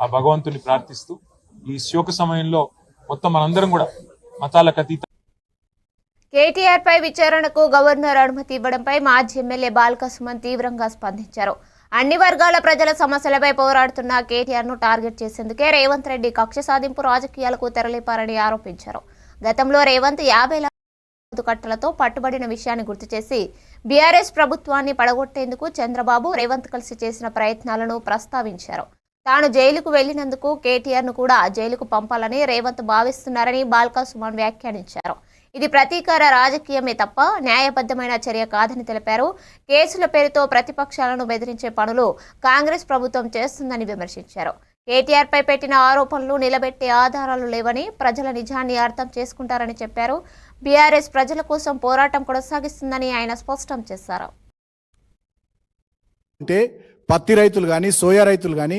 ఆ భగవంతుని ప్రార్థిస్తూ ఈ శోక సమయంలో మొత్తం మనందరం కూడా మతాలకు అతీత కేటీఆర్ పై విచారణకు గవర్నర్ అనుమతి ఇవ్వడంపై మాజీ ఎమ్మెల్యే బాల్క సుమన్ తీవ్రంగా స్పందించారు. అన్ని వర్గాల ప్రజల సమస్యలపై పోరాడుతున్న కేటీఆర్ను టార్గెట్ చేసేందుకే రేవంత్ రెడ్డి కక్ష సాధింపు రాజకీయాలకు తెరలేపారని ఆరోపించారు. గతంలో రేవంత్ యాభై కట్టలతో పట్టుబడిన విషయాన్ని గుర్తు చేసి బీఆర్ఎస్ ప్రభుత్వాన్ని పడగొట్టేందుకు చంద్రబాబు రేవంత్ కలిసి చేసిన ప్రయత్నాలను ప్రస్తావించారు. తాను జైలుకు వెళ్ళినందుకు కేటీఆర్ను కూడా జైలుకు పంపాలని రేవంత్ భావిస్తున్నారని బాల్కా సుమన్ వ్యాఖ్యానించారు. ఇది ప్రతీకార రాజకీయమే తప్ప న్యాయబద్ధమైన చర్య కాదని తెలిపారు. కేసుల పేరుతో ప్రతిపక్షాలను బెదిరించే పనులు కాంగ్రెస్ ప్రభుత్వం చేస్తుందని విమర్శించారు. కేటీఆర్ పై పెట్టిన ఆరోపణలు నిలబెట్టే ఆధారాలు లేవని ప్రజల నిజాన్ని అర్థం చేసుకుంటారని చెప్పారు. బీఆర్ఎస్ ప్రజల కోసం పోరాటం కొనసాగిస్తుందని ఆయన స్పష్టం చేశారు. అంటే పత్తి రైతులు కానీ సోయా రైతులు కానీ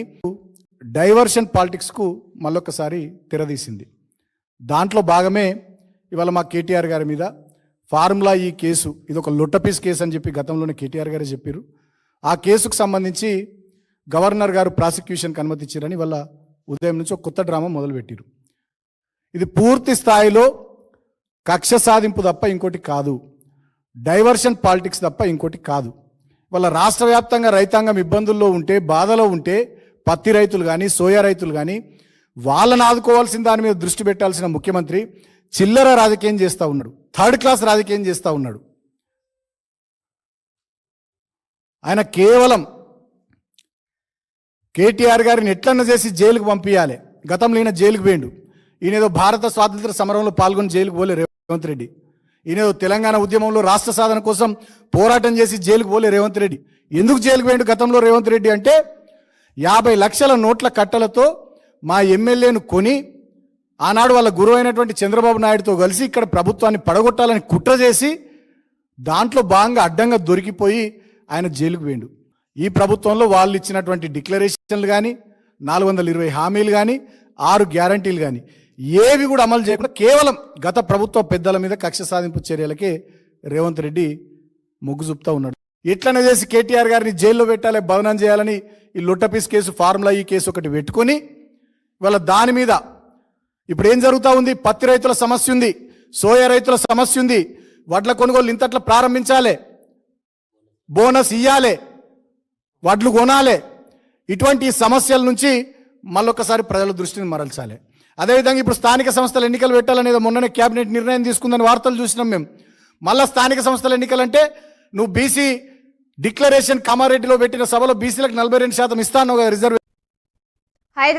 డైవర్షన్ పాలిటిక్స్కు మళ్ళొకసారి తెరదీసింది. దాంట్లో భాగమే ఇవాళ మా కేటీఆర్ గారి మీద ఫార్ములా ఈ కేసు ఇది ఒక లొట్టపీస్ కేసు అని చెప్పి గతంలోనే కేటీఆర్ గారే చెప్పారు ఆ కేసుకు సంబంధించి గవర్నర్ గారు ప్రాసిక్యూషన్కి అనుమతి ఇచ్చారని వాళ్ళ ఉదయం నుంచి ఒక కొత్త డ్రామా మొదలుపెట్టారు ఇది పూర్తి స్థాయిలో కక్ష సాధింపు తప్ప ఇంకోటి కాదు. డైవర్షన్ పాలిటిక్స్ తప్ప ఇంకోటి కాదు. వాళ్ళ రాష్ట్ర వ్యాప్తంగా రైతాంగం ఇబ్బందుల్లో ఉంటే బాధలో ఉంటే పత్తి రైతులు కానీ సోయా రైతులు కానీ వాళ్ళని ఆదుకోవాల్సిన దాని మీద దృష్టి పెట్టాల్సిన ముఖ్యమంత్రి చిల్లర రాజకీయం చేస్తూ ఉన్నాడు. థర్డ్ క్లాస్ రాజకీయం చేస్తూ ఉన్నాడు. ఆయన కేవలం కేటీఆర్ గారిని ఎట్లన్నా చేసి జైలుకు పంపించాలి గతంలో ఈయన జైలుకు పోయిండు. ఈయన ఏదో భారత స్వాతంత్ర సమరంలో పాల్గొని జైలుకు పోలే రేవంత్ రెడ్డి. ఈయన తెలంగాణ ఉద్యమంలో రాష్ట్ర సాధన కోసం పోరాటం చేసి జైలుకు పోలే రేవంత్ రెడ్డి. ఎందుకు జైలుకు పోయిండు గతంలో రేవంత్ రెడ్డి అంటే యాభై లక్షల నోట్ల కట్టలతో మా ఎమ్మెల్యేను కొని ఆనాడు వాళ్ళ గురువు అయినటువంటి చంద్రబాబు నాయుడుతో కలిసి ఇక్కడ ప్రభుత్వాన్ని పడగొట్టాలని కుట్ర చేసి దాంట్లో భాగంగా అడ్డంగా దొరికిపోయి ఆయన జైలుకు పోయిండు. ఈ ప్రభుత్వంలో వాళ్ళు ఇచ్చినటువంటి డిక్లరేషన్లు కానీ నాలుగు వందల ఇరవై హామీలు కానీ ఆరు గ్యారంటీలు కానీ ఏవి కూడా అమలు చేయకుండా కేవలం గత ప్రభుత్వ పెద్దల మీద కక్ష సాధింపు చర్యలకే రేవంత్ రెడ్డి మొగ్గు చూపుతా ఉన్నాడు. ఎట్లనే చేసి కేటీఆర్ గారిని జైల్లో పెట్టాలి భవనం చేయాలని ఈ లొట్టపీస్ కేసు ఫార్ములా ఈ కేసు ఒకటి పెట్టుకొని వాళ్ళ దాని మీద ఇప్పుడు ఏం జరుగుతూ ఉంది? పత్తి రైతుల సమస్య ఉంది సోయా రైతుల సమస్య ఉంది వడ్ల కొనుగోలు ఇంతట్లా ప్రారంభించాలి బోనస్ ఇయ్యాలి వడ్లు కొనాలి ఇటువంటి సమస్యల నుంచి మళ్ళొకసారి ప్రజల దృష్టిని మరల్చాలి. అదేవిధంగా ఇప్పుడు స్థానిక సంస్థల ఎన్నికలు పెట్టాలనేది మొన్ననే కేబినెట్ నిర్ణయం తీసుకుందని వార్తలు చూసినాం మేము. మళ్ళా స్థానిక సంస్థల ఎన్నికలంటే నువ్వు బీసీ డిక్లరేషన్ కామారెడ్డిలో పెట్టిన సభలో బీసీలకు నలభై రెండు శాతం ఇస్తాను కదా రిజర్వ్